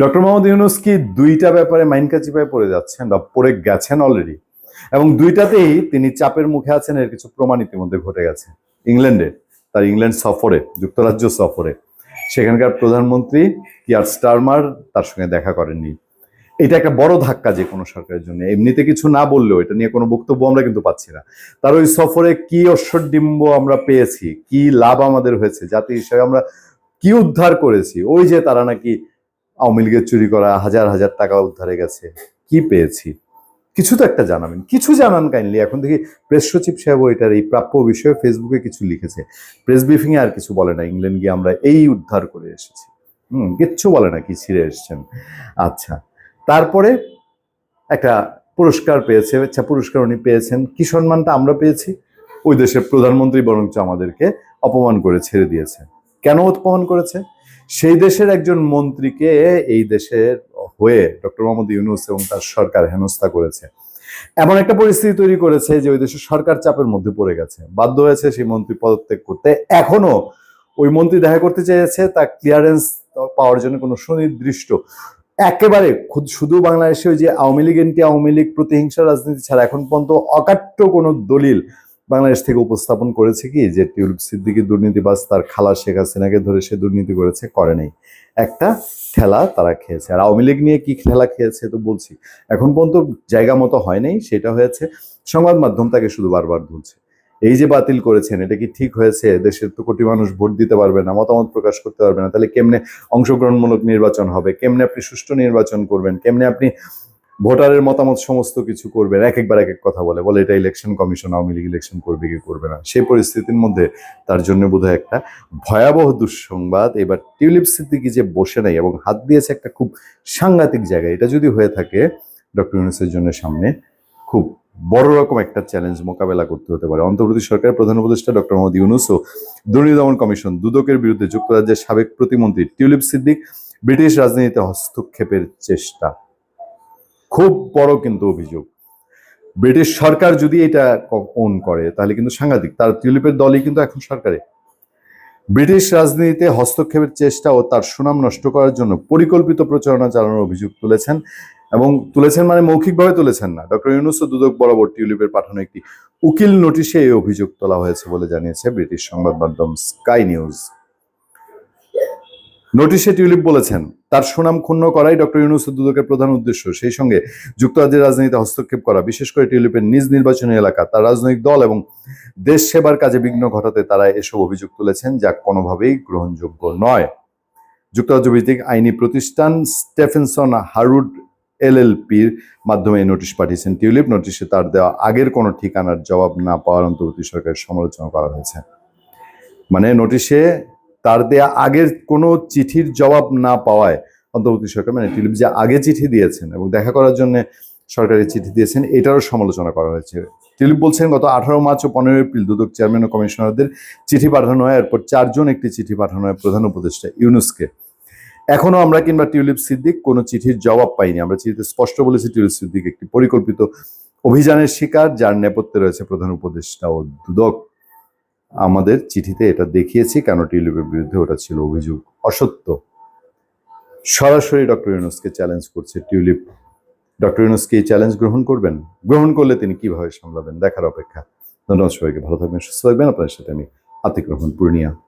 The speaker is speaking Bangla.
ডক্টর মোহাম্মদ ইউনুস কি দুইটা ব্যাপারে মাইন কাচিপায় পড়ে যাচ্ছেন বা পড়ে গেছেন অলরেডি এবং দুইটাতেই তিনি চাপের মুখে আছেন, এর কিছু প্রমাণ ইতিমধ্যে ঘটে গেছে। ইংল্যান্ডে, তার ইংল্যান্ড সফরে, যুক্তরাজ্য সফরে। সেখানকার প্রধানমন্ত্রী কিয়ার স্টারমার তার সঙ্গে দেখা করেননি। এটা একটা বড় ধাক্কা যে কোনো সরকারের জন্য। এমনিতে কিছু না বললেও এটা নিয়ে কোনো বক্তব্য আমরা কিন্তু পাচ্ছি না। তার ওই সফরে কি ঐশ্বর্ডিম্ব আমরা পেয়েছি, কি লাভ আমাদের হয়েছে জাতি হিসেবে আমরা কি উদ্ধার করেছি, ওই যে তারা নাকি আওয়ামী লীগের চুরি করা হাজার হাজার টাকা উদ্ধারে গেছে। কি পেয়েছি? কিছু তো একটা জানাবেন। কিছু জানান কাইন্ডলি এখন থেকে প্রেস সচিব সাহেব এটার এই প্রাপ্য বিষয়ে ফেসবুকে কিছু লিখেছে। প্রেস ব্রিফিং এ আর কিছু বলে না। ইংল্যান্ড গিয়ে আমরা এই উদ্ধার করে এসেছি। হুম, কিচ্ছু বলে না, কি ছিঁড়ে এসছেন। আচ্ছা তারপরে একটা পুরস্কার পেয়েছে। আচ্ছা পুরস্কার উনি পেয়েছেন। কি সম্মানটা আমরা পেয়েছি? ওই দেশের প্রধানমন্ত্রী বরঞ্চ আমাদেরকে অপমান করে ছেড়ে দিয়েছে। কেন অপমান করেছে? সেই দেশের একজন মন্ত্রীকে এই দেশের হয়ে ডক্টর মোহাম্মদ ইউনুস এবং তার সরকার হেনস্থা করেছে। এমন একটা পরিস্থিতি তৈরি করেছে যে ওই দেশের সরকার চাপের মধ্যে পড়ে গেছে। বাধ্য হয়েছে সেই মন্ত্রী পদত্যাগ করতে। এখনও ওই মন্ত্রী দেখা করতে চেয়েছে তা ক্লিয়ারেন্স পাওয়ার জন্য কোনো সুনির্দিষ্ট, একেবারে শুধু বাংলাদেশে ওই যে আওয়ামী লীগ, এনটি আওয়ামী লীগ প্রতিহিংসা রাজনীতি ছাড়া এখন পর্যন্ত অকাট্য কোনো দলিল বাংলাদেশ থেকে উপস্থাপন করেছে কি? যে টিউলিপ সিদ্দিকি দুর্নীতিবাজ তার খালা শেখ হাসিনাকে ধরে সে দুর্নীতি করেছে, করে নাই। একটা খেলা তারা খেয়েছে। আর আওয়ামী লীগ নিয়ে কি খেলা খেয়েছে তো বলছি। এখন পর্যন্ত জায়গা মতো হয় নাই, সেটা হয়েছে সংবাদ মাধ্যম তাকে শুধু বারবার ধরছে। এই যে বাতিল করেছেন, এটা কি ঠিক হয়েছে? দেশের তো কোটি মানুষ ভোট দিতে পারবে না, মতামত প্রকাশ করতে পারবে না। তাহলে কেমনে অংশগ্রহণমূলক নির্বাচন হবে? কেমনে আপনি সুষ্ঠু নির্বাচন করবেন? কেমনে আপনি ভোটারের মতামত সমস্ত কিছু করবেন এক একবার এক এক কথা বলে বলে এটা election commission Awami League election করবে কি করবে না। সেই পরিস্থিতির মধ্যে তার জন্য বোধহয় একটা ভয়াবহ দুঃসংবাদ। এবার টিউলিপ সিদ্দিকি যে বসে নাই এবং হাত দিয়েছে একটা খুব সাংঘাতিক জায়গায়, এটা যদি হয়ে থাকে, ডক্টর ইউনুসের জন্য সামনে খুব বড় রকম একটা চ্যালেঞ্জ মোকাবেলা করতে হতে পারে। অন্তর্বর্তী সরকারের প্রধান উপদেষ্টা ডক্টর মোহাম্মদ ইউনুস ও দুর্নীতি দমন কমিশন দুদকের বিরুদ্ধে যুক্তরাজ্যের সাবেক প্রতিমন্ত্রী টিউলিপ সিদ্দিক ব্রিটিশ রাজনীতিতে হস্তক্ষেপের চেষ্টা খুব বড় কিন্তু অভিযোগ। ব্রিটিশ সরকার যদি এটা ওন করে, তাহলে কিন্তু সাংঘাতিক। তার টিউলিপের দলই কিন্তু এখন সরকারে। ব্রিটিশ রাজনীতিতে হস্তক্ষেপের চেষ্টা ও তার সুনাম নষ্ট করার জন্য পরিকল্পিত প্রচারণা চালানোর অভিযোগ তুলেছেন এবং তুলেছেন মানে মৌখিকভাবে তুলেছেন না। ডক্টর ইউনুস দুদক বরাবর টিউলিপের পাঠানো একটি উকিল নোটিশে এই অভিযোগ তোলা হয়েছে বলে জানিয়েছে ব্রিটিশ সংবাদ মাধ্যম স্কাই নিউজ। নোটিশে টিউলিপ বলেছেন, তার সুনাম ক্ষুণ্ণ করাই ডক্টর ইউনুস দুদকের প্রধান উদ্দেশ্য। সেই সঙ্গে যুক্তরাজ্যের রাজনীতিতে হস্তক্ষেপ করা, বিশেষ করে টিউলিপের নিজ নির্বাচনী এলাকা, তার রাজনৈতিক দল এবং দেশ সেবার কাজে বিঘ্ন ঘটাতে তারা এসব অভিযোগ তুলেছেন, যা কোনোভাবেই গ্রহণযোগ্য নয়। যুক্তরাজ্য ভিত্তিক আইনি প্রতিষ্ঠান স্টেফেনসন হারুড এলএলপির মাধ্যমে নোটিশ পাঠিয়েছেন টিউলিপ। নোটিশে তার দেওয়া আগের কোনো ঠিকানার জবাব না পাওয়ার অন্তর্বর্তী সরকারের সমালোচনা করা হয়েছে। মানে নোটিশে তার দেয়া আগের কোনো চিঠির জবাব না পাওয়ায় অন্তর্বর্তী সরকার মানে টিউলিপ যে আগে চিঠি দিয়েছেন এবং দেখা করার জন্য সরকারি চিঠি দিয়েছেন, এটারও সমালোচনা করা হয়েছে। টিউলিপ বলছেন, গত আঠারো মার্চ ও পনেরো এপ্রিল দুদক চেয়ারম্যান ও কমিশনারদের চিঠি পাঠানো হয়, এরপর চারজন একটি চিঠি পাঠানো হয় প্রধান উপদেষ্টা ইউনুসকে। এখনও আমরা কিংবা টিউলিপ সিদ্দিক কোনো চিঠির জবাব পাইনি। আমরা চিঠিতে স্পষ্ট বলেছি টিউলিপ সিদ্দিক একটি পরিকল্পিত অভিযানের শিকার, যার নেপথ্যে রয়েছে প্রধান উপদেষ্টা ও দুদক। আমাদের চিঠিতে এটা দেখিয়েছি কেন টিউলিপের বিরুদ্ধে ওটা ছিল অভিযোগ অসত্য। সরাসরি ডক্টর ইউনুসকে চ্যালেঞ্জ করছে টিউলিপ। ডক্টর ইউনুসকে এই চ্যালেঞ্জ গ্রহণ করবেন? গ্রহণ করলে তিনি কীভাবে সামলাবেন? দেখার অপেক্ষা। ধন্যবাদ সবাইকে, ভালো থাকবেন, সুস্থ থাকবেন। আপনার সাথে আমি আতিক রহমান, পূর্ণিয়া।